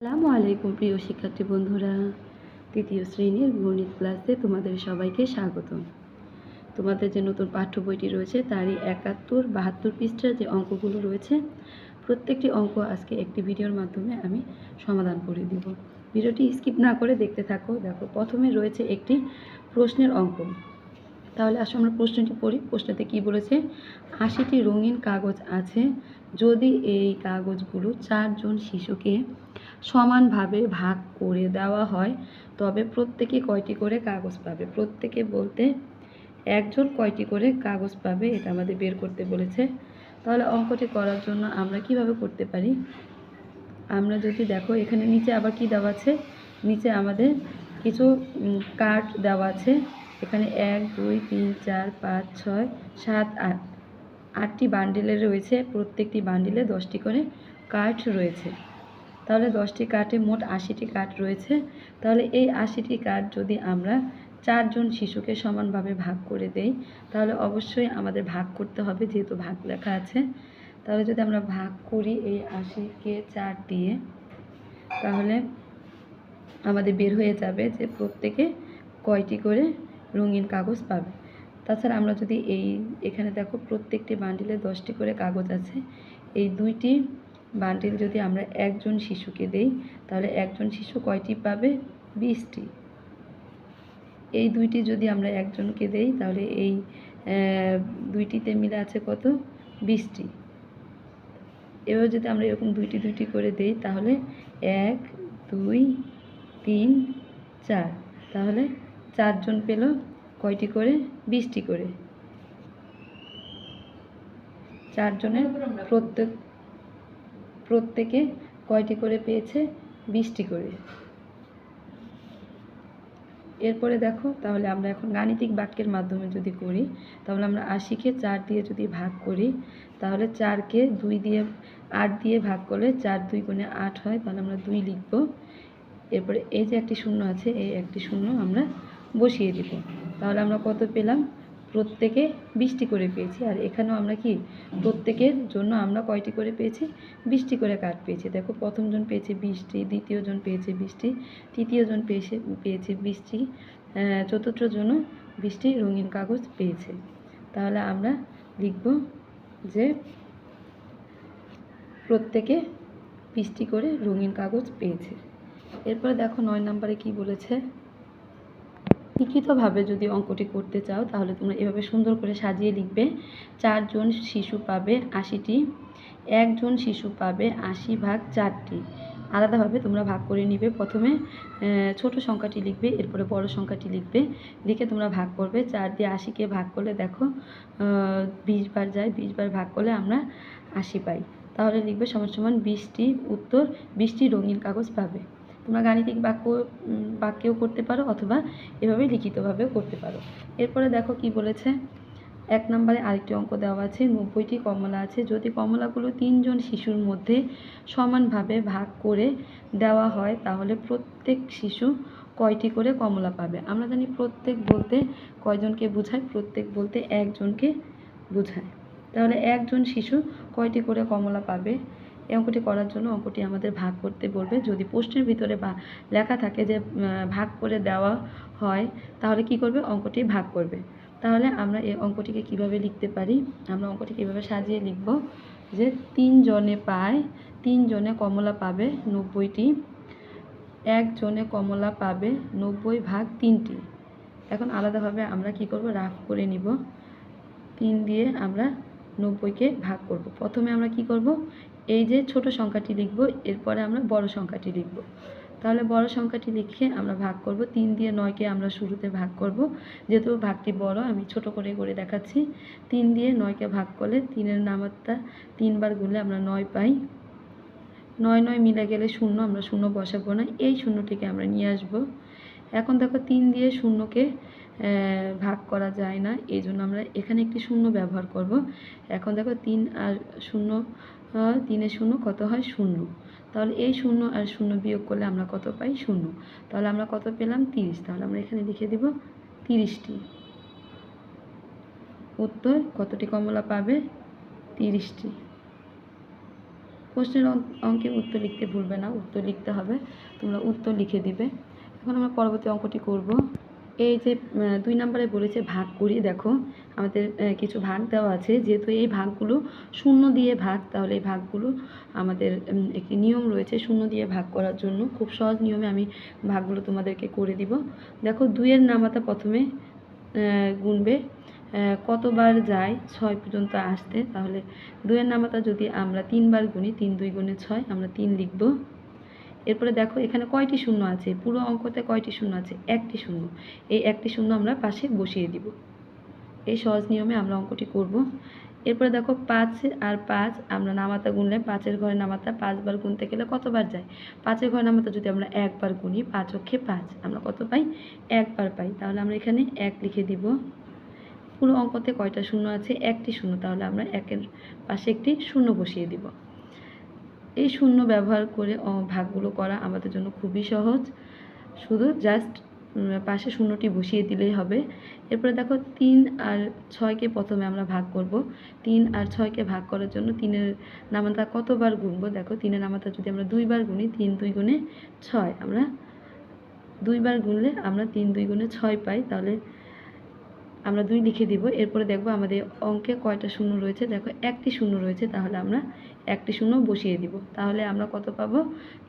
আসসালামু আলাইকুম প্রিয় শিক্ষার্থী বন্ধুরা, তৃতীয় শ্রেণির গণিত ক্লাসে তোমাদের সবাইকে স্বাগত তোমাদের যে নতুন পাঠ্য বইটি রয়েছে, তারই একাত্তর বাহাত্তর পৃষ্ঠার যে অঙ্কগুলো রয়েছে, প্রত্যেকটি অঙ্ক আজকে একটি ভিডিওর মাধ্যমে আমি সমাধান করে দিব। ভিডিওটি স্কিপ না করে দেখতে থাকো। দেখো, প্রথমে রয়েছে একটি প্রশ্নের অঙ্ক। তাহলে আসো আমরা প্রশ্নটি পড়ি। প্রশ্নতে কি বলেছে, আশিটি রঙিন কাগজ আছে যদি এই কাগজগুলো চারজন শিশুকে সমানভাবে ভাগ করে দেওয়া হয়, তবে প্রত্যেকে কয়টি করে কাগজ পাবে? প্রত্যেকে বলতে একজন কয়টি করে কাগজ পাবে এটা আমাদের বের করতে বলেছে। তাহলে অঙ্কটি করার জন্য আমরা কীভাবে করতে পারি? আমরা যদি দেখো এখানে নিচে আবার কি দেওয়া আছে? নিচে আমাদের কিছু কার্ড দেওয়া আছে। এখানে এক, দুই, তিন, চার, পাঁচ, ছয়, সাত, আট। আটটি বান্ডিলে রয়েছে, প্রত্যেকটি বান্ডিলে দশটি করে কার্ড রয়েছে। তাহলে দশটি কার্ডে মোট আশিটি কার্ড রয়েছে। তাহলে এই আশিটি কার্ড যদি আমরা চারজন শিশুকে সমানভাবে ভাগ করে দেই, তাহলে অবশ্যই আমাদের ভাগ করতে হবে যেহেতু ভাগ লেখা আছে। তাহলে যদি আমরা ভাগ করি এই আশিকে চার দিয়ে, তাহলে আমাদের বের হয়ে যাবে যে প্রত্যেকে কয়টি করে রঙিন কাগজ পাবে। তাছাড়া আমরা যদি এই, এখানে দেখো প্রত্যেকটি বান্ডিলে দশটি করে কাগজ আছে। এই দুইটি বান্ডিল যদি আমরা একজন শিশুকে দেই, তাহলে একজন শিশু কয়টি পাবে? বিশটি। এই দুইটি যদি আমরা একজনকে দেই, তাহলে এই দুইটিতে মিলে আছে কত? বিশটি। এবার যদি আমরা এরকম দুইটি দুইটি করে দেই, তাহলে এক, দুই, তিন, চার। তাহলে চারজন পেল কয়টি করে? বিশটি করে। চারজনের প্রত্যেক, প্রত্যেকে কয়টি করে পেয়েছে? বিশটি করে। এরপরে দেখো, তাহলে আমরা এখন গাণিতিক বাক্যের মাধ্যমে যদি করি, তাহলে আমরা আশিকে চার দিয়ে যদি ভাগ করি, তাহলে চারকে দুই দিয়ে, আট দিয়ে ভাগ করলে চার দুই গুণে আট হয়, তাহলে আমরা দুই লিখব। এরপরে এই যে একটি শূন্য আছে, এই একটি শূন্য আমরা বসিয়ে দিব তাহলে আমরা কত পেলাম? প্রত্যেকে বিশটি করে পেয়েছি। আর এখানেও আমরা কি? প্রত্যেকের জন্য আমরা কয়টি করে পেয়েছি? বিশটি করে কাঠ পেয়েছি। দেখো প্রথমজন পেয়েছে বিশটি দ্বিতীয়জন পেয়েছে বিশটি তৃতীয়জন পেয়েছে পেয়েছে আহ, চতুর্থ জন বিশটি রঙিন কাগজ পেয়েছে। তাহলে আমরা লিখব যে প্রত্যেকে বিশটি করে রঙিন কাগজ পেয়েছে। এরপরে দেখো নয় নম্বরে কি বলেছে? লিখিতভাবে যদি অঙ্কটি করতে চাও, তাহলে তোমরা এভাবে সুন্দর করে সাজিয়ে লিখবে। চারজন শিশু পাবে আশিটি একজন শিশু পাবে আশি ভাগ চারটি। আলাদাভাবে তোমরা ভাগ করে নিবে। প্রথমে ছোট সংখ্যাটি লিখবে, এরপরে বড় সংখ্যাটি লিখবে। লিখে তোমরা ভাগ করবে। চার দিয়ে আশিকে ভাগ করলে দেখো বিশ বার যায়, বিশ বার ভাগ করলে আমরা আশি পাই। তাহলে লিখবে সমান সমান বিশটি উত্তর, বিশটি রঙিন কাগজ পাবে। তোমরা গাণিতিক বাক্য বাক্যেও করতে পারো অথবা এভাবে লিখিতভাবেও করতে পারো। এরপরে দেখো কি বলেছে। এক নম্বরে আরেকটি অঙ্ক দেওয়া আছে, নব্বইটি কমলা আছে। যদি কমলাগুলো তিনজন শিশুর মধ্যে সমানভাবে ভাগ করে দেওয়া হয়, তাহলে প্রত্যেক শিশু কয়টি করে কমলা পাবে? আমরা জানি প্রত্যেক বলতে কয়জনকে বোঝায়, প্রত্যেক বলতে একজনকে বোঝায়। তাহলে একজন শিশু কয়টি করে কমলা পাবে? এই অঙ্কটি করার জন্য অঙ্কটি আমাদের ভাগ করতে বলবে। যদি প্রশ্নের ভিতরে বা লেখা থাকে যে ভাগ করে দেওয়া হয়, তাহলে কি করবে? অঙ্কটি ভাগ করবে। তাহলে আমরা এই অঙ্কটিকে কীভাবে লিখতে পারি? আমরা অঙ্কটি কীভাবে সাজিয়ে লিখব? যে তিনজনে পায় তিনজনে কমলা পাবে নব্বইটি। একজনে কমলা পাবে নব্বই ভাগ তিনটি। এখন আলাদাভাবে আমরা কি করব? রাফ করে নিব। তিন দিয়ে আমরা নব্বইকে ভাগ করব। প্রথমে আমরা কি করব? এই যে ছোট সংখ্যাটি লিখব, এরপরে আমরা বড় সংখ্যাটি লিখব। তাহলে বড় সংখ্যাটি লিখে আমরা ভাগ করব। তিন দিয়ে নয়কে আমরা শুরুতে ভাগ করব। যেহেতু ভাগটি বড়, আমি ছোট করে করে দেখাচ্ছি। তিন দিয়ে নয়কে ভাগ করলে তিনের নামাত্রা তিনবার গুনলে আমরা নয় পাই। নয় নয় মিলে গেলে শূন্য, আমরা শূন্য বসাবো না। এই শূন্যটিকে আমরা নিয়ে আসব। এখন দেখো তিন দিয়ে শূন্যকে ভাগ করা যায় না। এই জন্য আমরা এখানে একটি শূন্য ব্যবহার করব। এখন দেখো তিন আর শূন্য তিনে শূন্য কত হয়? শূন্য। তাহলে এই শূন্য আর শূন্য বিয়োগ করলে আমরা কত পাই? শূন্য। তাহলে আমরা কত পেলাম? তিরিশ। তাহলে আমরা এখানে লিখে দেব তিরিশটি। উত্তর, কতটি কমলা পাবে? তিরিশটি। প্রশ্নের অঙ্ক- উত্তর লিখতে ভুলবে না। উত্তর লিখতে হবে। তোমরা উত্তর লিখে দিবে। এখন আমরা পরবর্তী অঙ্কটি করব। এই যে দুই নম্বরে বলেছে ভাগ করি, দেখো, আমাদের কিছু ভাগ দেওয়া আছে। যেহেতু এই ভাগগুলো শূন্য দিয়ে ভাগ, তাহলে এই ভাগগুলো আমাদের একটি নিয়ম রয়েছে শূন্য দিয়ে ভাগ করার জন্য। খুব সহজ নিয়মে আমি ভাগগুলো তোমাদেরকে করে দিব। দেখো, দুইয়ের নামাতা প্রথমে গুনবে কতবার যায় ছয় পর্যন্ত আসতে? তাহলে দুইয়ের নামাতা যদি আমরা তিনবার গুনি, তিন দুই গুণে ছয়, আমরা তিন লিখব। এরপরে দেখো, এখানে কয়টি শূন্য আছে? পুরো অঙ্কতে কয়টি শূন্য আছে? একটি শূন্য। এই একটি শূন্য আমরা পাশে বসিয়ে দিব। এই সহজ নিয়মে আমরা অঙ্কটি করব। এরপরে দেখো, পাঁচ আর পাঁচ, আমরা নামাতা গুনলে পাঁচের ঘরে নামাতা পাঁচবার গুনতে গেলে কতবার যায়? পাঁচের ঘরে নামাতা যদি আমরা একবার গুনি, পাঁচ অক্ষে পাঁচ, আমরা কত পাই? একবার পাই। তাহলে আমরা এখানে এক লিখে দিব। পুরো অঙ্কতে কয়টা শূন্য আছে? একটি শূন্য। তাহলে আমরা একের পাশে একটি শূন্য বসিয়ে দিব। এই শূন্য ব্যবহার করে ভাগগুলো করা আমাদের জন্য খুবই সহজ। শুধু জাস্ট পাশে শূন্যটি বসিয়ে দিলেই হবে। এরপরে দেখো তিন আর ছয়কে প্রথমে আমরা ভাগ করব। তিন আর ছয়কে ভাগ করার জন্য তিনের নামাতা কতবার গুনবো? দেখো তিনের নামাতা যদি আমরা দুইবার গুনি, তিন দুই গুণে ছয়। আমরা দুইবার গুনলে আমরা তিন দুই গুণে ছয় পাই, তাহলে আমরা দুই লিখে দিব। এরপরে দেখব আমাদের অঙ্কে কয়টা শূন্য রয়েছে। দেখো, একটি শূন্য রয়েছে, তাহলে আমরা একটি শূন্য বসিয়ে দিব। তাহলে আমরা কত পাবো?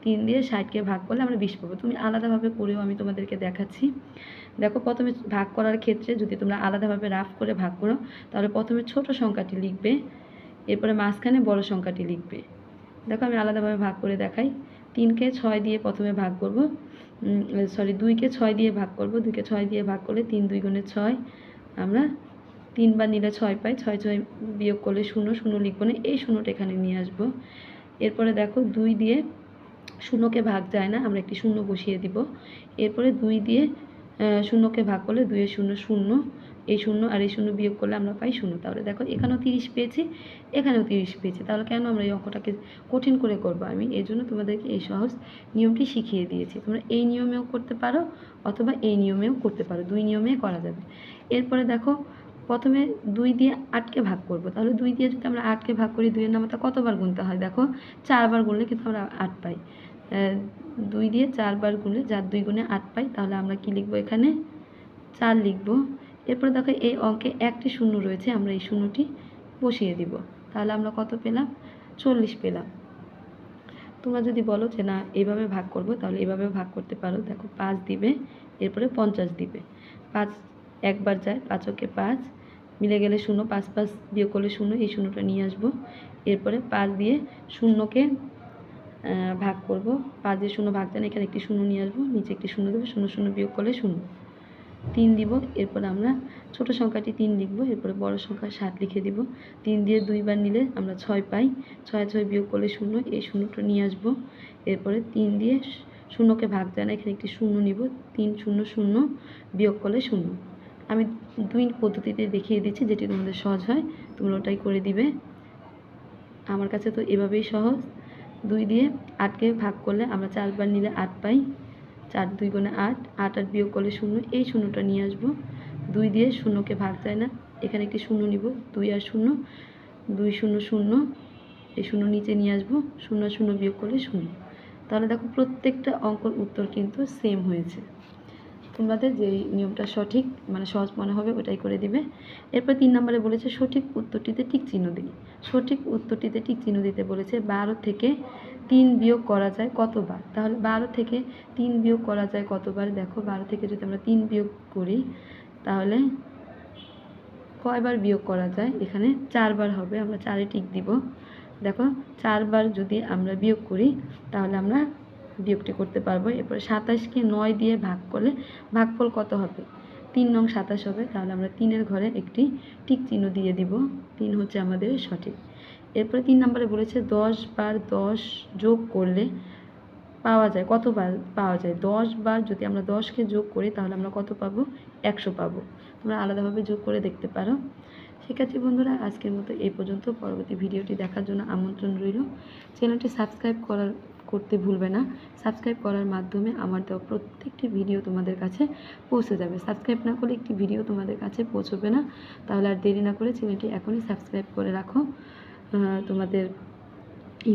তিন দিয়ে ষাটকে ভাগ করলে আমরা বিশ পাবো। তুমি আলাদাভাবে করেও আমি তোমাদেরকে দেখাচ্ছি। দেখো, প্রথমে ভাগ করার ক্ষেত্রে যদি তোমরা আলাদাভাবে রাফ করে ভাগ করো, তাহলে প্রথমে ছোট সংখ্যাটি লিখবে, এরপরে মাঝখানে বড় সংখ্যাটি লিখবে। দেখো, আমি আলাদাভাবে ভাগ করে দেখাই। তিনকে ছয় দিয়ে প্রথমে ভাগ করব। সরি দুইকে ছয় দিয়ে ভাগ করব। দুইকে ছয় দিয়ে ভাগ করলে তিন দুই গুণে ছয়। আমরা তিনবার নিলে ছয় পাই, ছয় ছয় বিয়োগ করলে শূন্য শূন্য লিখব না, এই শূন্যটা এখানে নিয়ে আসব। এরপরে দেখো দুই দিয়ে শূন্যকে ভাগ যায় না, আমরা একটি শূন্য বসিয়ে দিব। এরপরে দুই দিয়ে শূন্যকে ভাগ করলে দুইয়ের শূন্য শূন্য। এই শূন্য আর এই শূন্য বিয়োগ করলে আমরা পাই শূন্য। তাহলে দেখো এখানেও তিরিশ পেয়েছি, এখানেও তিরিশ পেয়েছি। তাহলে কেন আমরা এই অঙ্কটাকে কঠিন করে করব আমি? এই জন্য তোমাদেরকে এই সহজ নিয়মটি শিখিয়ে দিয়েছি। তোমরা এই নিয়মেও করতে পারো অথবা এই নিয়মেও করতে পারো। দুই নিয়মে করা যাবে। এরপরে দেখো প্রথমে দুই দিয়ে আটকে ভাগ করব। তাহলে দুই দিয়ে যদি আমরা আটকে ভাগ করি, দুইয়ের নামাতা কতবার গুনতে হয়? দেখো চারবার গুনলে কিন্তু আমরা আট পাই। দুই দিয়ে চারবার গুনলে যার দুই গুণে আট পাই, তাহলে আমরা কি লিখব এখানে? চার লিখব। এরপরে দেখো এই অঙ্কে একটি শূন্য রয়েছে, আমরা এই শূন্যটি বসিয়ে দিব। তাহলে আমরা কত পেলাম? চল্লিশ পেলাম। তোমরা যদি বলো যে না এইভাবে ভাগ করব, তাহলে এইভাবে ভাগ করতে পারো। দেখো পাঁচ দিবে, এরপরে পঞ্চাশ দিবে। পাঁচ একবার যায় পাঁচকে পাঁচ, মিলে গেলে শূন্য, পাঁচ পাঁচ বিয়োগ করলে শূন্য, এই শূন্যটা নিয়ে আসব। এরপরে পাঁচ দিয়ে শূন্যকে ভাগ করব। পাঁচ দিয়ে শূন্য ভাগ যায় না এখানে একটি শূন্য নিয়ে আসব, নিচে একটি শূন্য দেবো, শূন্য শূন্য বিয়োগ করলে শূন্য। তিন দিব, এরপর আমরা ছোট সংখ্যাটি তিন লিখব, এরপরে বড় সংখ্যা সাত লিখে দিব। তিন দিয়ে দুইবার নিলে আমরা ছয় পাই, ছয় ছয় বিয়োগ করলে শূন্য, এই শূন্যটা নিয়ে আসব। এরপরে তিন দিয়ে শূন্যকে ভাগ যায় না এখানে একটি শূন্য নিব, তিন, শূন্য শূন্য বিয়োগ করলে শূন্য। আমি দুই পদ্ধতিতে দেখিয়ে দিচ্ছি যেটি তোমাদের সহজ হয়, তোমরা ওটাই করে দিবে। আমার কাছে তো এভাবেই সহজ। দুই দিয়ে আটকে ভাগ করলে আমরা চারবার নিলে আট পাই। চার দুই গুণে আট আট আট বিয়োগ করলে শূন্য, এই শূন্যটা নিয়ে আসব। দুই দিয়ে শূন্যকে ভাগ যায় না। এখানে একটি শূন্য নিব, দুই আর শূন্য, দুই শূন্য শূন্য, এই শূন্য নিচে নিয়ে আসব, শূন্য শূন্য বিয়োগ করলে শূন্য। তাহলে দেখো প্রত্যেকটা অঙ্কর উত্তর কিন্তু সেম হয়েছে। তোমাদের যে নিয়মটা সঠিক মানে সহজ মনে হবে ওটাই করে দিবে। এরপর তিন নম্বরে বলেছে সঠিক উত্তরটিতে টিক চিহ্ন দিই। সঠিক উত্তরটিতে টিক চিহ্ন দিতে বলেছে বারো থেকে তিন বিয়োগ করা যায় কতবার? তাহলে বারো থেকে তিন বিয়োগ করা যায় কতবার? দেখো, বারো থেকে যদি আমরা তিন বিয়োগ করি, তাহলে কয়বার বিয়োগ করা যায়? এখানে চারবার হবে, আমরা চারে টিক দিব। দেখো, চারবার যদি আমরা বিয়োগ করি, তাহলে আমরা বিয়োগটি করতে পারব। এরপরে সাতাশকে নয় দিয়ে ভাগ করলে ভাগফল কত হবে? তিন নং সাতাশ হবে, তাহলে আমরা তিনের ঘরে একটি টিক চিহ্ন দিয়ে দিব। তিন হচ্ছে আমাদের সঠিক। এরপরে তিন নম্বরে বলেছে দশ বার দশ যোগ করলে পাওয়া যায়, কতবার পাওয়া যায়? দশ বার যদি আমরা দশকে যোগ করি, তাহলে আমরা কত পাবো? একশো পাবো। তোমরা আলাদাভাবে যোগ করে দেখতে পারো। শিক্ষার্থী বন্ধুরা, আজকের মতো এই পর্যন্ত। পরবর্তী ভিডিওটি দেখার জন্য আমন্ত্রণ রইল। চ্যানেলটি সাবস্ক্রাইব করার করতে ভুলবে না। সাবস্ক্রাইব করার মাধ্যমে আমার দেওয়া প্রত্যেকটি ভিডিও তোমাদের কাছে পৌঁছে যাবে। সাবস্ক্রাইব না করলে একটি ভিডিও তোমাদের কাছে পৌঁছবে না। তাহলে আর দেরি না করে চ্যানেলটি এখনই সাবস্ক্রাইব করে রাখো। তোমাদের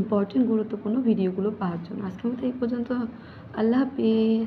ইম্পর্টেন্ট গুরুত্বপূর্ণ ভিডিওগুলো পাওয়ার জন্য। আজকের মতো এই পর্যন্ত। আল্লাহ হাফিজ।